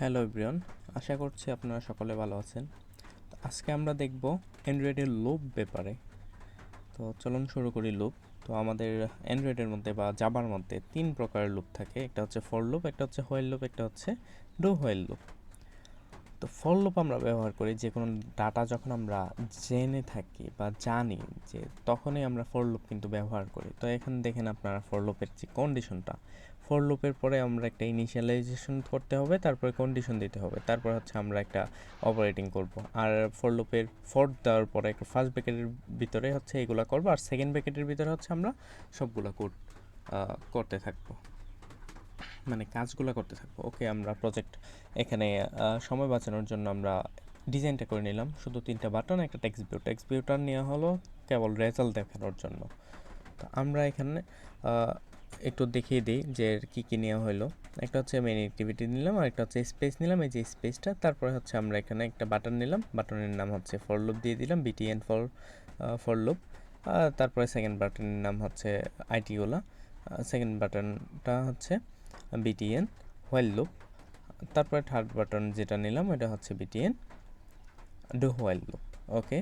Hello everyone, আশা করছি আপনারা সকলে ভালো আছেন। আজকে আমরা দেখব অ্যান্ড্রয়েডের লুপ ব্যাপারে। তো চলুন শুরু করি লুপ তো আমাদের অ্যান্ড্রয়েডের মধ্যে বা জাবার মধ্যে তিন প্রকারের লুপ থাকে। একটা হচ্ছে ফর লুপ একটা হচ্ছে হোয়েল লুপ একটা হচ্ছে ডু হোয়েল লুপ তো ফর লুপ আমরা ব্যবহার করি যে কোনো ডাটা যখন আমরা জেনে থাকি বা জানি যে তখনই আমরা ফর লুপ কিন্তু ব্যবহার করি। তো এখানে দেখেন আপনারা ফর লুপের যে কন্ডিশনটা ফর লুপের পরে আমরা একটা ইনিশিয়ালাইজেশন করতে হবে, তারপরে কন্ডিশন দিতে হবে, তারপর হচ্ছে আমরা একটা অপারেটিং করব। আর ফর লুপের ফর দেওয়ার পরে একটা ফার্স্ট ব্যাকেটের ভিতরে হচ্ছে এগুলো করব, আর সেকেন্ড ব্যাকেটের ভিতরে হচ্ছে আমরা সবগুলো কোড করতে থাকব। মানে কাজগুলো করতে থাকব। ওকে, আমরা প্রজেক্ট এখানে সময় বাঁচানোর জন্য আমরা ডিজাইনটা করে নিলাম। শুধু তিনটা বাটন একটা টেক্সট ভিউ টেক্সট ভিউটা নেওয়া হলো কেবল রেজাল্ট দেখানোর জন্য। তো আমরা এখানে একটু দেখিয়ে দিই যে কী কী নেওয়া হলো। একটা হচ্ছে মেন অ্যাক্টিভিটি নিলাম, আর একটা হচ্ছে স্পেস নিলাম। এই যে স্পেসটা তারপরে হচ্ছে আমরা এখানে একটা বাটন নিলাম। বাটনের নাম হচ্ছে ফর লুপ দিয়ে দিলাম বিটিএন ফর ফর লুপ তারপরে সেকেন্ড বাটনের নাম হচ্ছে আইটিওলা সেকেন্ড বাটনটা হচ্ছে বিটিএন হোয়াইল লুপ তারপরে থার্ড বাটন যেটা নিলাম, এটা হচ্ছে BTN do while loop okay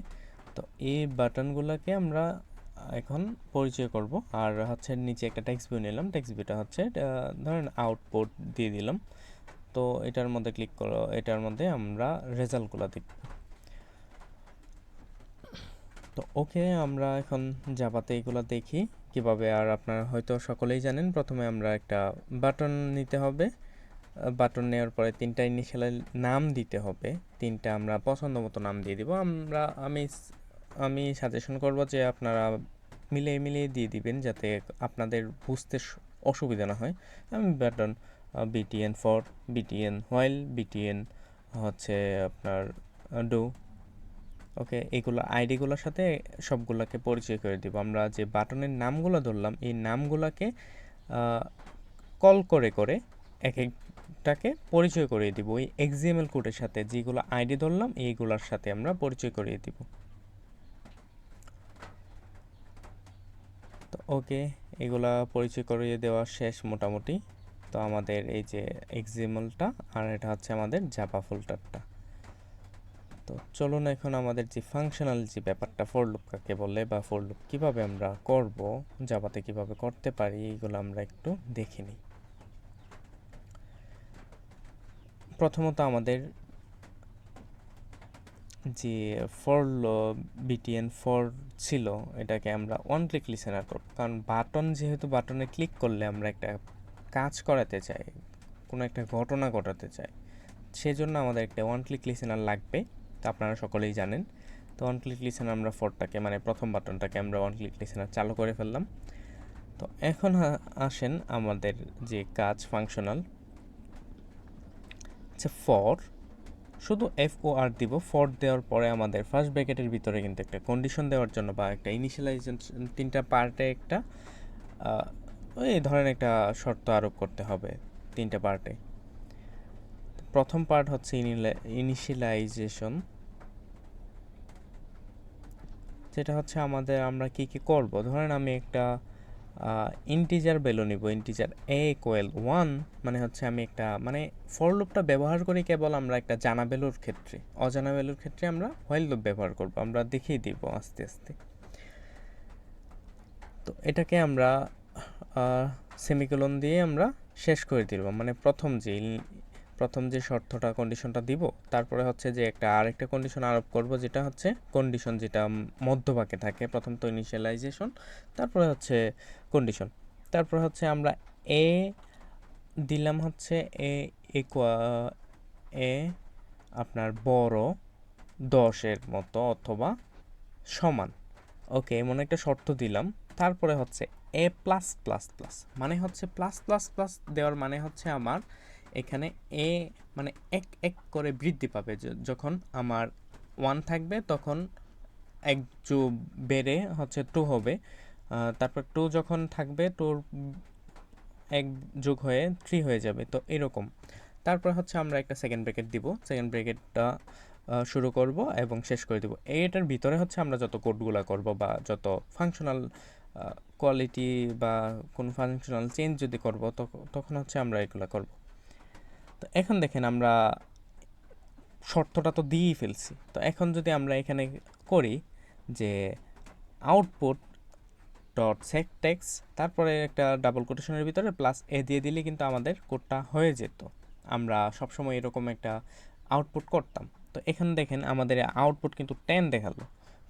তো এই বাটনগুলোকে আমরা এখন পরিচয় করব। আর হচ্ছে নিচে একটা টেক্সট ভিউ নিলাম। টেক্সট ভিউটা হচ্ছে ধরেন আউটপুট দিয়ে দিলাম। তো এটার মধ্যে ক্লিক করো। এটার মধ্যে আমরা রেজাল্টগুলো দেখব তো ওকে আমরা এখন জাভাতে এগুলো দেখি। কীভাবে আর আপনারা হয়তো সকলেই জানেন, প্রথমে আমরা একটা বাটন নিতে হবে। বাটন নেওয়ার পরে তিনটা ইনিশিয়াল নাম দিতে হবে। তিনটা আমরা পছন্দ মতো নাম দিয়ে দিব। আমরা, আমি আমি সাজেশন করব যে আপনারা মিলিয়ে মিলিয়ে দিয়ে দিবেন যাতে আপনাদের বুঝতে অসুবিধা না হয়। আমি button BTN for BTN while BTN হচ্ছে আপনার ডু ওকে এগুলো আইডিগুলোর সাথে সবগুলোকে পরিচয় করে দিব। আমরা যে বাটনের নামগুলো ধরলাম, এই নামগুলোকে কল করে করে এক একটাকে পরিচয় করিয়ে দিব। ওই এক্সিএমএল কোডের সাথে যেগুলো আইডি ধরলাম, এইগুলোর সাথে আমরা পরিচয় করিয়ে দিব। ওকে, এগুলা পরিচয় করিয়ে দেওয়া শেষ মোটামুটি। তো আমাদের এই যে এক্সিমলটা আর এটা হচ্ছে আমাদের জাপা ফোল্ডারটা তো চলুন এখন আমাদের যে ফাংশনাল যে ব্যাপারটা ফর লুপ কাকে বলে বা ফর লুপ কীভাবে আমরা করব জাভাতে কীভাবে করতে পারি এইগুলো আমরা একটু দেখে নিই। প্রথমত আমাদের যে ফর বিটিএন ফর ছিল, এটাকে আমরা ওয়ান ক্লিক লিসেনার করব। কারণ বাটন যেহেতু বাটনে ক্লিক করলে আমরা একটা কাজ করাতে চাই, কোনো একটা ঘটনা ঘটাতে চাই, সেজন্য আমাদের একটা ওয়ান ক্লিক লিসেনার লাগবে, তা আপনারা সকলেই জানেন। তো ওয়ান ক্লিক লিসেনার আমরা ফোরটাকে মানে প্রথম বাটনটাকে আমরা ওয়ান ক্লিক লিসেনার চালু করে ফেললাম। তো এখন আসেন আমাদের যে কাজ ফাংশনাল আচ্ছা ফর শুধু এফ ও আর দিব ফর দেওয়ার পরে আমাদের ফার্স্ট ব্র্যাকেটের ভিতরে কিন্তু একটা কন্ডিশন দেওয়ার জন্য বা একটা ইনিশিয়ালাইজেশন তিনটা পার্টে একটা ওই ধরেন একটা শর্ত আরোপ করতে হবে তিনটা পার্টে প্রথম পার্ট হচ্ছে ইনিশিয়ালাইজেশন যেটা হচ্ছে আমাদের আমরা কি কি করব? ধরেন আমি একটা ইন্টিজার ভ্যালু নিব ইন্টিজার এ কোয়েল ওয়ান মানে হচ্ছে আমি একটা মানে ফর লুপটা ব্যবহার করি কেবল আমরা একটা জানা ভ্যালুর ক্ষেত্রে, অজানা ভ্যালুর ক্ষেত্রে আমরা হোয়াইল লুপ ব্যবহার করব, আমরা দেখিয়ে দিব আস্তে আস্তে। তো এটাকে আমরা সেমিকোলন দিয়ে আমরা শেষ করে দিব মানে প্রথম যে প্রথম যে শর্তটা কন্ডিশনটা দিব, তারপরে হচ্ছে যে একটা আরেকটা কন্ডিশন আরোপ করব, যেটা হচ্ছে কন্ডিশন যেটা মধ্যভাগে থাকে, প্রথম তো ইনিশিয়ালাইজেশন তারপরে হচ্ছে কন্ডিশন তারপরে হচ্ছে আমরা এ দিলাম হচ্ছে এ ইকুয়া এ আপনার বড় দশের মতো অথবা সমান ওকে এমন একটা শর্ত দিলাম, তারপরে হচ্ছে এ প্লাস প্লাস প্লাস মানে হচ্ছে প্লাস প্লাস প্লাস দেওয়ার মানে হচ্ছে আমার এখানে এ মানে এক এক করে বৃদ্ধি পাবে। যখন আমার ওয়ান থাকবে, তখন এক যু বেড়ে হচ্ছে টু হবে। তারপর টু যখন থাকবে টুর এক যোগ হয়ে থ্রি হয়ে যাবে। তো এরকম। তারপর হচ্ছে আমরা একটা সেকেন্ড ব্র্যাকেট দিব। সেকেন্ড ব্র্যাকেটটা শুরু করব এবং শেষ করে দিব। এটার ভিতরে হচ্ছে আমরা যত কোডগুলো করব বা যত ফাংশনাল কোয়ালিটি বা কোন ফাংশনাল চেঞ্জ যদি করব তখন হচ্ছে আমরা এগুলো করব। তো এখন দেখেন আমরা শর্তটা তো দিয়েই ফেলছি। তো এখন যদি আমরা এখানে করি যে আউটপুট ডট সেট টেক্স তারপরে একটা ডাবল কোটেশনের ভিতরে প্লাস এ দিয়ে দিলে কিন্তু আমাদের কোডটা হয়ে যেত। আমরা সবসময় এরকম একটা আউটপুট করতাম। তো এখানে দেখেন আমাদের আউটপুট কিন্তু টেন দেখাল।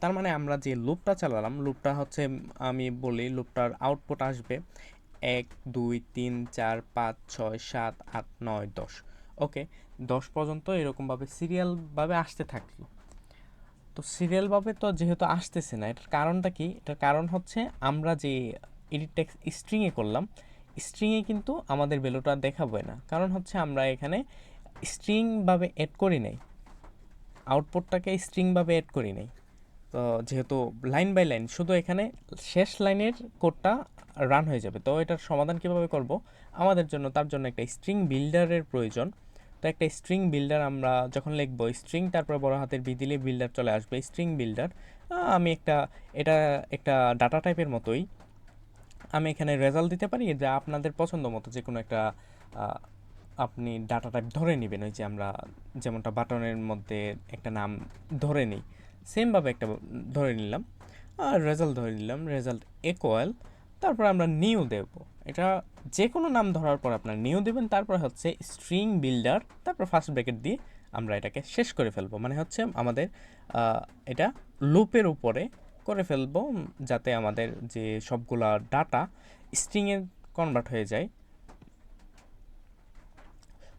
তার মানে আমরা যে লুপটা চালালাম লুপটা হচ্ছে, আমি বলি লুপটার আউটপুট আসবে। এক, দুই, তিন, চার, পাঁচ, ছয়, সাত, আট, নয়, দশ। ওকে, দশ পর্যন্ত এরকমভাবে সিরিয়ালভাবে আসতে থাকল। তো সিরিয়ালভাবে তো যেহেতু আসতেছে না, এটার কারণটা কি? এটার কারণ হচ্ছে আমরা যে এডিট স্ট্রিংয়ে করলাম, স্ট্রিংয়ে কিন্তু আমাদের ভ্যালুটা দেখাবে না। কারণ হচ্ছে আমরা এখানে স্ট্রিংভাবে অ্যাড করি নাই। আউটপুটটাকে স্ট্রিংভাবে অ্যাড করি নাই। তো যেহেতু লাইন বাই লাইন শুধু এখানে শেষ লাইনের কোডটা রান হয়ে যাবে। তো এটার সমাধান কীভাবে করব? আমাদের জন্য তার জন্য একটা স্ট্রিং বিল্ডারের প্রয়োজন। তো একটা স্ট্রিং বিল্ডার আমরা যখন লিখব স্ট্রিং তারপর বড় হাতের বি দিলে বিল্ডার চলে আসবে স্ট্রিং বিল্ডার আমি একটা, এটা একটা ডাটা টাইপের মতোই। আমি এখানে রেজাল্ট দিতে পারি যা আপনাদের পছন্দ মতো যে কোনো একটা আপনি ডাটা টাইপ ধরে নেবেন, ওই যে আমরা যেমনটা বাটনের মধ্যে একটা নাম ধরে নিই। সেমভাবে একটা ধরে নিলাম। আর রেজাল্ট ধরে নিলাম রেজাল্ট ইকুয়াল তারপর আমরা নিউ দেব। এটা যে কোনো নাম ধরার পর আপনার নিউ দেবেন, তারপর হচ্ছে স্ট্রিং বিল্ডার তারপর ফার্স্ট ব্র্যাকেট দিয়ে আমরা এটাকে শেষ করে ফেলব। মানে হচ্ছে আমাদের এটা লুপের উপরে করে ফেলব, যাতে আমাদের যে সবগুলা ডাটা স্ট্রিংয়ে কনভার্ট হয়ে যায়।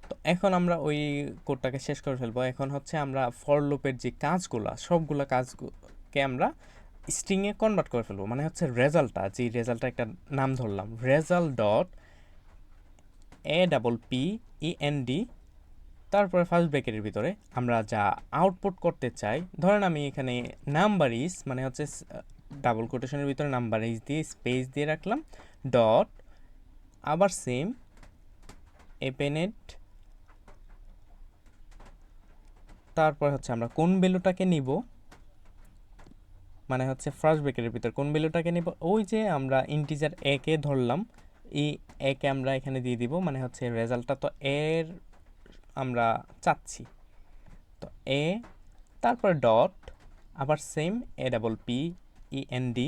তো এখন আমরা ওই কোডটাকে শেষ করে ফেলব। এখন হচ্ছে আমরা ফর লুপের যে কাজগুলা, সবগুলা কাজকে আমরা স্ট্রিংয়ে কনভার্ট করে ফেলব। মানে হচ্ছে রেজাল্টটা, যে রেজাল্টটা একটা নাম ধরলাম। Result dot A double P E N D তারপরে ফার্স্ট ব্র্যাকেটের ভিতরে আমরা যা আউটপুট করতে চাই, ধরেন আমি এখানে নাম্বার ইস মানে হচ্ছে ডাবল কোটেশনের ভিতরে নাম্বার ইস দিয়ে স্পেস দিয়ে রাখলাম ডট আবার সেম এপেনেট তারপর হচ্ছে আমরা কোন ভ্যালুটাকে নিব? মানে হচ্ছে ফার্স্ট ব্র্যাকেটের ভিতর। কোন ভ্যালুটাকে নিব? ওই যে আমরা ইন্টিজার একে ধরলাম, এই একে আমরা এখানে দিয়ে দিব মানে হচ্ছে রেজাল্টটা তো এর আমরা চাচ্ছি। তো এ তারপর ডট আবার same A double P E N D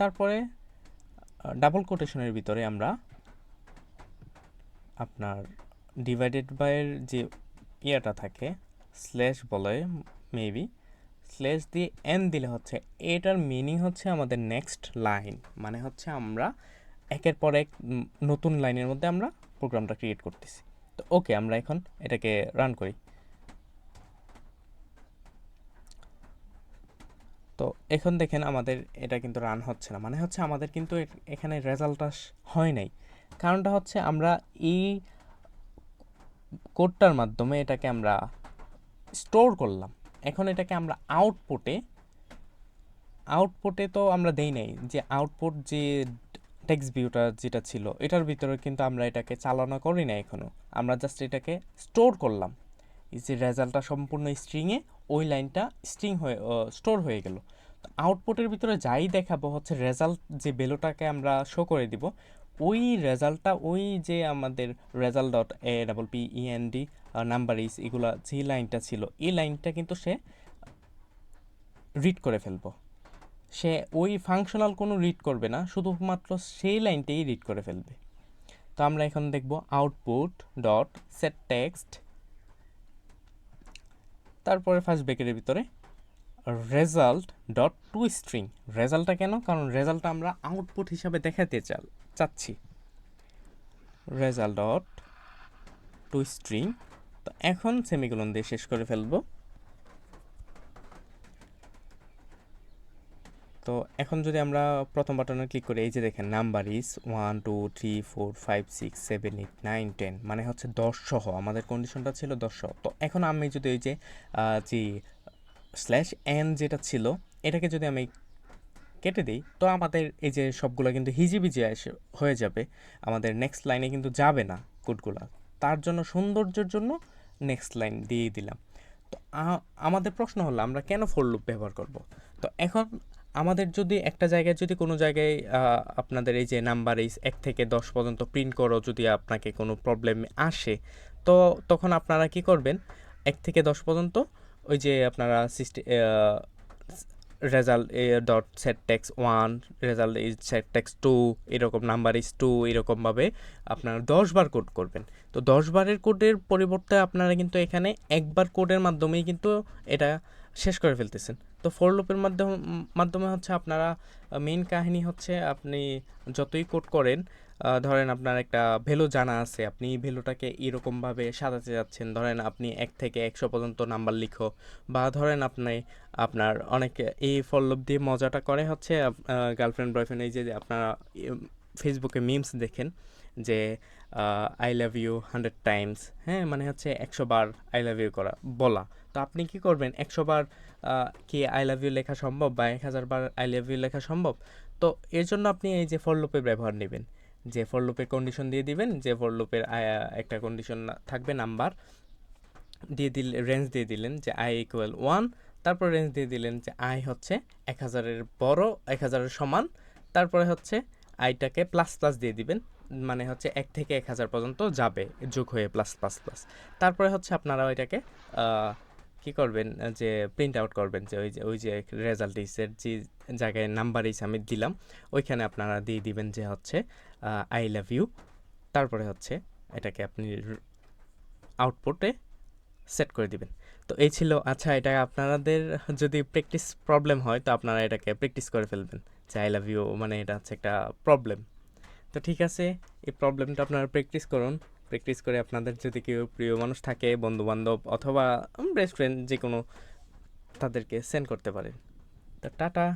তারপরে ডাবল কোটেশনের ভিতরে আমরা আপনার ডিভাইডেড বাইয়ের যে ইয়াটা থাকে স্ল্যাশ বলে মেবি স্ল্যাশ দিয়ে এন দিলে হচ্ছে, এটার মিনিং হচ্ছে আমাদের নেক্সট লাইন মানে হচ্ছে আমরা একের পর এক নতুন লাইনের মধ্যে আমরা প্রোগ্রামটা ক্রিয়েট করতেছি। তো ওকে আমরা এখন এটাকে রান করি। তো এখন দেখেন আমাদের এটা কিন্তু রান হচ্ছে না। মানে হচ্ছে আমাদের কিন্তু এখানে রেজাল্টটা হয় নাই। কারণটা হচ্ছে আমরা এই কোডটার মাধ্যমে এটাকে আমরা স্টোর করলাম। এখন এটাকে আমরা আউটপুটে আউটপুটে তো আমরা দেই নাই যে আউটপুট যে টেক্সট ভিউটা যেটা ছিল, এটার ভিতরে কিন্তু আমরা এটাকে চালনা করি না এখনও আমরা জাস্ট এটাকে স্টোর করলাম। যে রেজাল্টটা সম্পূর্ণ স্ট্রিংয়ে ওই লাইনটা স্ট্রিং হয়ে স্টোর হয়ে গেল। তো আউটপুটের ভিতরে যাই দেখাবো হচ্ছে রেজাল্ট যে ভ্যালুটাকে আমরা শো করে দিব, ওই রেজাল্টটা ওই যে আমাদের result dot A double P E N D number is এগুলা যে লাইনটা ছিল, এই লাইনটা কিন্তু সে রিড করে ফেলব। সে ওই ফাংশনাল কোনো রিড করবে না, শুধুমাত্র সেই লাইনটাই রিড করে ফেলবে। তো আমরা এখন দেখব আউটপুট ডট সেট টেক্সট তারপরে ফার্স্ট ব্রেকের ভিতরে রেজাল্ট ডট টু স্ট্রিং রেজাল্টটা কেন? কারণ রেজাল্টটা আমরা আউটপুট হিসাবে দেখাতে চাল চাচ্ছি। রেজাল্ট ডট টু স্ট্রিং তো এখন সেমিকোলন দিয়ে শেষ করে ফেলব। তো এখন যদি আমরা প্রথম বাটনে ক্লিক করি, এই যে দেখেন, number is one two three four five six seven eight nine ten মানে হচ্ছে দশ সহ, আমাদের কন্ডিশনটা ছিল দশ সহ। তো এখন আমি যদি ওই যে যে স্ল্যাশ এন যেটা ছিল, এটাকে যদি আমি কেটে দিই, তো আমাদের এই যে সবগুলো কিন্তু হিজিবিজি হয়ে যাবে। আমাদের নেক্সট লাইনে কিন্তু যাবে না কোডগুলো তার জন্য সৌন্দর্যের জন্য নেক্সট লাইন দিয়ে দিলাম। তো আমাদের প্রশ্ন হলো, আমরা কেন ফোর লুপ ব্যবহার করব? তো এখন আমাদের যদি একটা জায়গায়, যদি কোনো জায়গায় আপনাদের এই যে নাম্বার এই এক থেকে দশ পর্যন্ত প্রিন্ট করো, যদি আপনাকে কোনো প্রবলেম আসে, তো তখন আপনারা কি করবেন? এক থেকে দশ পর্যন্ত ওই যে আপনারা system result dot set text one result is set text two এরকম নাম্বার ইজ টু এরকমভাবে আপনারা দশবার কোড করবেন। তো দশ বারের কোডের পরিবর্তে আপনারা কিন্তু এখানে একবার কোডের মাধ্যমেই কিন্তু এটা শেষ করে ফেলতেছেন। তো ফোর লুপের মাধ্যমে মাধ্যমে হচ্ছে আপনারা মেইন কাহিনী হচ্ছে আপনি যতই কোড করেন ধরেন আপনার একটা ভ্যালু জানা আছে, আপনি ভ্যালুটাকে এরকমভাবে সাজাতে যাচ্ছেন, ধরেন আপনি এক থেকে একশো পর্যন্ত নাম্বার লিখো, বা ধরেন আপনি, আপনার অনেক এই ফললুপ দিয়ে মজাটা করে হচ্ছে গার্লফ্রেন্ড বয়ফ্রেন্ড এই যে আপনারা ফেসবুকে মিমস দেখেন, যে I love you hundred times হ্যাঁ মানে হচ্ছে একশো বার আই লাভ ইউ করা, বলা। তো আপনি কি করবেন? একশো বার কি আই লাভ ইউ লেখা সম্ভব বা এক হাজার বার আই লাভ ইউ লেখা সম্ভব? তো এর জন্য আপনি এই যে ফর লুপের ব্যবহার নেবেন। যে ফর লুপের কন্ডিশন দিয়ে দিবেন, যে ফর লুপের একটা কন্ডিশন থাকবে নাম্বার দিয়ে দিল রেঞ্জ দিয়ে দিলেন যে আই ইকুয়াল ওয়ান তারপর রেঞ্জ দিয়ে দিলেন যে আই হচ্ছে এক হাজারের বড়, এক হাজারের সমান, তারপরে হচ্ছে আইটাকে প্লাস প্লাস দিয়ে দিবেন। মানে হচ্ছে এক থেকে এক হাজার পর্যন্ত যাবে, যোগ হয়ে প্লাস প্লাস প্লাস তারপরে হচ্ছে আপনারা ওইটাকে কি করবেন, যে প্রিন্ট আউট করবেন, যে ওই যে ওই যে রেজাল্ট ইসের যে জায়গায় নাম্বার ইস আমি দিলাম, ওইখানে আপনারা দিয়ে দিবেন যে হচ্ছে আই লাভ ইউ তারপরে হচ্ছে এটাকে আপনি আউটপুটে সেট করে দিবেন। তো এই ছিল আচ্ছা এটা আপনাদের যদি প্র্যাকটিস প্রবলেম হয়, তো আপনারা এটাকে প্র্যাকটিস করে ফেলবেন, যে আই লাভ ইউ মানে এটা হচ্ছে একটা প্রবলেম তো ঠিক আছে, এই প্রবলেমটা আপনারা প্র্যাকটিস করুন। প্র্যাকটিস করে আপনাদের যদি কেউ প্রিয় মানুষ থাকে, বন্ধুবান্ধব অথবা বেস্ট ফ্রেন্ড যে কোনো তাদেরকে সেন্ড করতে পারেন। তো টাটা।